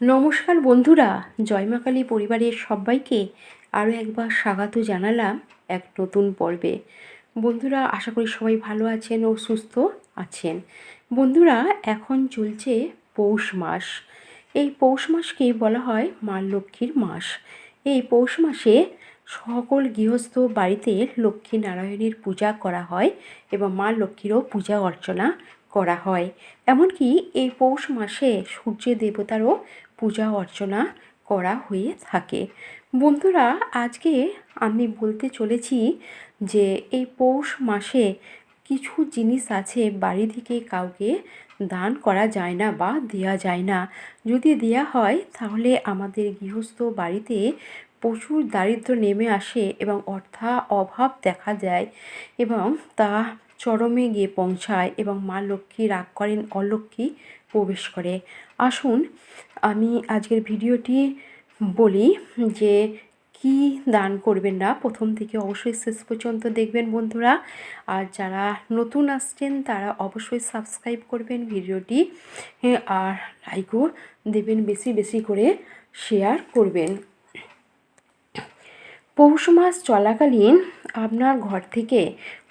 নমস্কার বন্ধুরা জয়মাকালী পরিবারের সবাইকে আরও একবার স্বাগত জানালাম এক নতুন পর্বে। বন্ধুরা, আশা করি সবাই ভালো আছেন ও সুস্থ আছেন। বন্ধুরা, এখন চলছে পৌষ মাস। এই পৌষ মাসকে বলা হয় মা লক্ষ্মীর মাস। এই পৌষ মাসে সকল গৃহস্থ বাড়িতে লক্ষ্মী নারায়ণের পূজা করা হয় এবং মা লক্ষ্মীরও পূজা অর্চনা করা হয়। এমনকি এই পৌষ মাসে সূর্য দেবতারও পূজা অর্চনা করা হয়ে থাকে। বন্ধুরা, আজকে আমি বলতে চলেছি যে এই পৌষ মাসে কিছু জিনিস আছে বাড়ি থেকে কাউকে দান করা যায় না বা দেওয়া যায় না। যদি দেয়া হয়, তাহলে আমাদের গৃহস্থ বাড়িতে প্রচুর দারিদ্র নেমে আসে এবং অর্থা অভাব দেখা যায় এবং তা চরমে গিয়ে পৌঁছায় এবং মা লক্ষ্মী রাগ করেন, অলক্ষ্মী প্রবেশ করে। আসুন আমি আজকের ভিডিওটি বলি যে কি দান করবেন না? প্রথম থেকে অবশ্যই শেষ পর্যন্ত দেখবেন বন্ধুরা। আর যারা নতুন আসছেন তারা অবশ্যই সাবস্ক্রাইব করবেন ভিডিওটি। হ্যাঁ, আর লাইকও দেবেন বেশি বেশি করে শেয়ার করবেন। পৌষ মাস চলাকালীন আপনার ঘর থেকে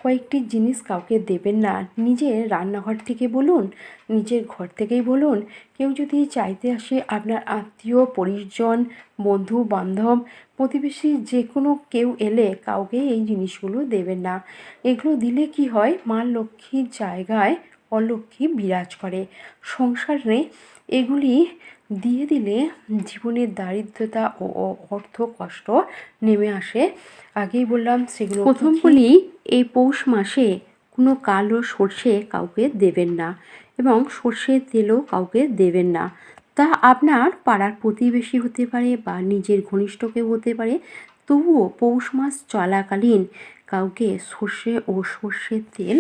কয়েকটি জিনিস কাউকে দেবেন না। নিজের রান্নাঘর থেকে বলুন, নিজের ঘর থেকেই বলুন। কেউ যদি চাইতে আসে আপনার আত্মীয়, পরিজন, বন্ধু, বান্ধব, প্রতিবেশী যে কোনো কেউ এলে কাউকে এই জিনিসগুলো দেবেন না। এগুলো দিলে কি হয়? মা লক্ষ্মীর জায়গায় অলক্ষ্মী বিরাজ করে। সংসারে এগুলি দিয়ে দিলে জীবনের দারিদ্রতা ও অর্থ কষ্ট নেমে আসে। আগেই বললাম সেগুলো প্রথম বলি এই পৌষ মাসে কোনো কালো সর্ষে কাউকে দেবেন না এবং সর্ষের তেলও কাউকে দেবেন না। তা আপনার পাড়ার প্রতিবেশী হতে পারে বা নিজের ঘনিষ্ঠ কেউ হতে পারে। তবুও পৌষ মাস চলাকালীন কাউকে সর্ষে ও সর্ষের তেল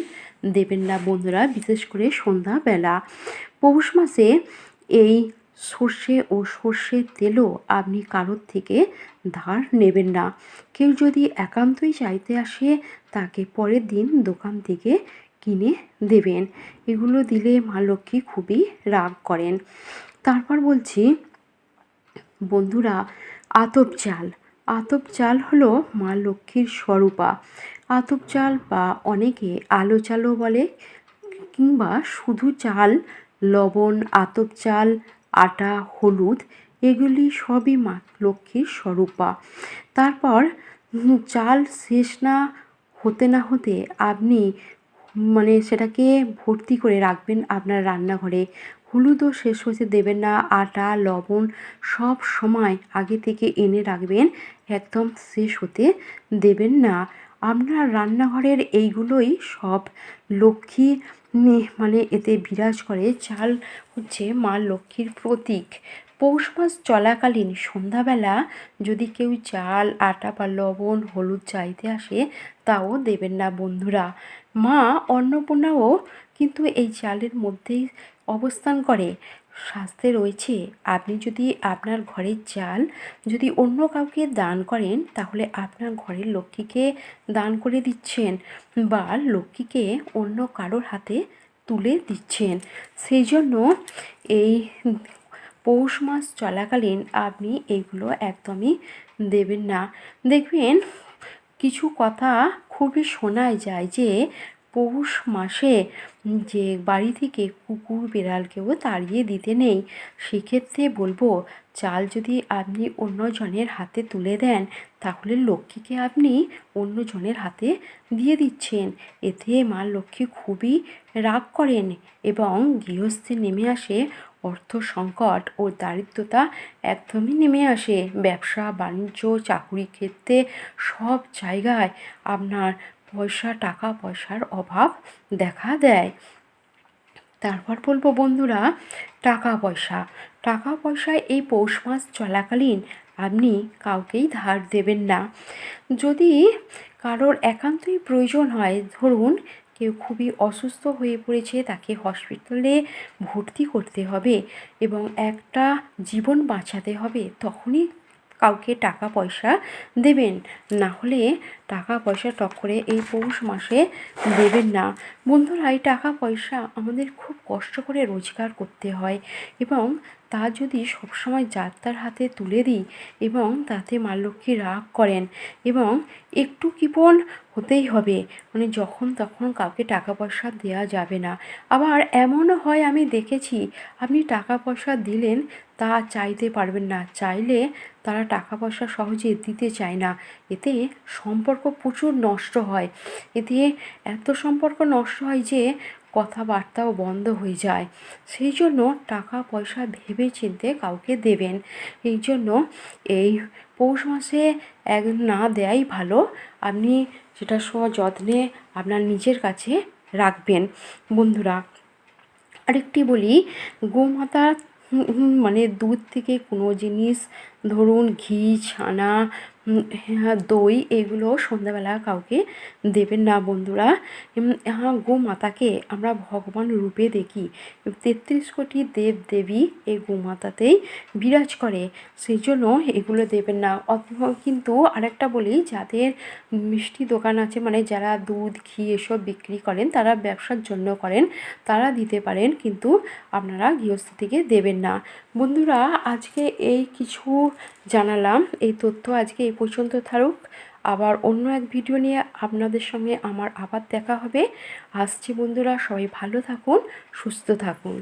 দেবেন না বন্ধুরা বিশেষ করে সন্ধ্যাবেলা। পৌষ মাসে এই সর্ষে ও সর্ষের তেলও আপনি কারোর থেকে ধার নেবেন না। কেউ যদি একান্তই চাইতে আসে, তাকে পরের দিন দোকান থেকে কিনে দেবেন। এগুলো দিলে মা লক্ষ্মী খুবই রাগ করেন। তারপর বলছি, বন্ধুরা, আতপ চাল। আতপ চাল হলো মা লক্ষ্মীর স্বরূপা। আতপ চাল বা অনেকে আলো চালও বলে, কিংবা শুধু চাল, লবণ, আতপ চাল আটা, হলুদ, এগুলি সবই মা লক্ষ্মীর স্বরূপা। তারপর চাল শেষ না হতে না হতে আপনি মানে সেটাকে ভর্তি করে রাখবেন আপনার রান্নাঘরে। হলুদও শেষ হতে দেবেন না, আটা, লবণ সব সময় আগে থেকে এনে রাখবেন, একদম শেষ হতে দেবেন না। আপনার রান্নাঘরের এইগুলোই সব লক্ষ্মী মানে এতে বিরাজ করে, চাল হচ্ছে মা লক্ষ্মীর প্রতীক। পৌষ মাস চলাকালীন সন্ধ্যাবেলা যদি কেউ চাল, আটা বা লবণ, হলুদ চাইতে আসে, তাও দেবেন না বন্ধুরা। মা অন্নপূর্ণাও কিন্তু এই চালের মধ্যেই অবস্থান করে। শাস্ত্রে রয়েছে, আপনি যদি আপনার ঘরের চাল যদি অন্য কাউকে দান করেন, তাহলে আপনার ঘরের লক্ষ্মীকে দান করে দিচ্ছেন বা লক্ষ্মীকে অন্য কারোর হাতে তুলে দিচ্ছেন। সেই জন্য এই পৌষ মাস চলাকালীন আপনি এগুলো একদমই দেবেন না। দেখবেন কিছু কথা খুবই শোনায় যায় যে পৌষ মাসে যে বাড়ি থেকে কুকুর বিড়ালকেও তাড়িয়ে দিতে নেই, সেক্ষেত্রে বলব, চাল যদি আপনি অন্যজনের হাতে তুলে দেন, তাহলে লক্ষ্মীকে আপনি অন্যজনের হাতে দিয়ে দিচ্ছেন। এতে মা লক্ষ্মী খুবই রাগ করেন এবং গৃহস্থে নেমে আসে, অর্থ সংকট ও দারিদ্রতা একদমই নেমে আসে। ব্যবসা, বাণিজ্য চাকুরি ক্ষেত্রে সব জায়গায় আপনার পয়সা, টাকা পয়সার অভাব দেখা দেয়। তারপর বলব বন্ধুরা, টাকা পয়সা। টাকা পয়সা এই পৌষ মাস চলাকালীন আপনি কাউকেই ধার দেবেন না। যদি কারোর একান্তই প্রয়োজন হয়, ধরুন কেউ খুবই অসুস্থ হয়ে পড়েছে, তাকে হসপিটালে ভর্তি করতে হবে এবং একটা জীবন বাঁচাতে হবে, তখনই কাউকে টাকা পয়সা দেবেন। না হলে টাকা পয়সা টক করে এই পৌষ মাসে দেবেন না। বন্ধুরা, এই টাকা পয়সা আমাদের খুব কষ্ট করে রোজগার করতে হয় এবং তা যদি সবসময় যাত্রার হাতে তুলে দিই এবং তাতে মা লক্ষ্মী রাগ করেন এবং একটু কৃপণ হতেই হবে মানে যখন তখন কাউকে টাকা পয়সা দেওয়া যাবে না। আবার এমনও হয় আমি দেখেছি, আপনি টাকা পয়সা দিলেন তা চাইতে পারবেন না, চাইলে তারা টাকা পয়সা সহজে দিতে চায় না। এতে সম্পর্ক প্রচুর নষ্ট হয়। এতে এত সম্পর্ক নষ্ট হয় যে কথাবার্তাও বন্ধ হয়ে যায়। সেই জন্য টাকা পয়সা ভেবে চিনতে কাউকে দেবেন। এই জন্য এই পৌষ মাসে এক না দেয়াই ভালো। আপনি সেটা যত্নে আপনার নিজের কাছে রাখবেন। বন্ধুরা, আরেকটি বলি, গোমাতা মানে দুধ থেকে কোনো জিনিস, ধরুন ঘি, ছানা দই এগুলো সন্ধ্যাবেলা কাউকে দেবেন না বন্ধুরা। হ্যাঁ গোমাতাকে আমরা ভগবান রূপে দেখি। তেত্রিশ কোটি দেব দেবী এই গোমাতাতেই বিরাজ করে। সেই জন্য এগুলো দেবেন না। কিন্তু আরেকটা বলি, যাদের মিষ্টি দোকান আছে মানে যারা দুধ, ঘি এসব বিক্রি করেন, তারা ব্যবসার জন্য করেন, তারা দিতে পারেন, কিন্তু আপনারা গৃহস্থ থেকে দেবেন না। বন্ধুরা, আজকে এই কিছু জানালাম। এই তথ্য আজকে এই পর্যন্ত থাকুক। আবার অন্য এক ভিডিও নিয়ে আপনাদের সঙ্গে আমার আবার দেখা হবে। আসছি বন্ধুরা, সবাই ভালো থাকুন, সুস্থ থাকুন।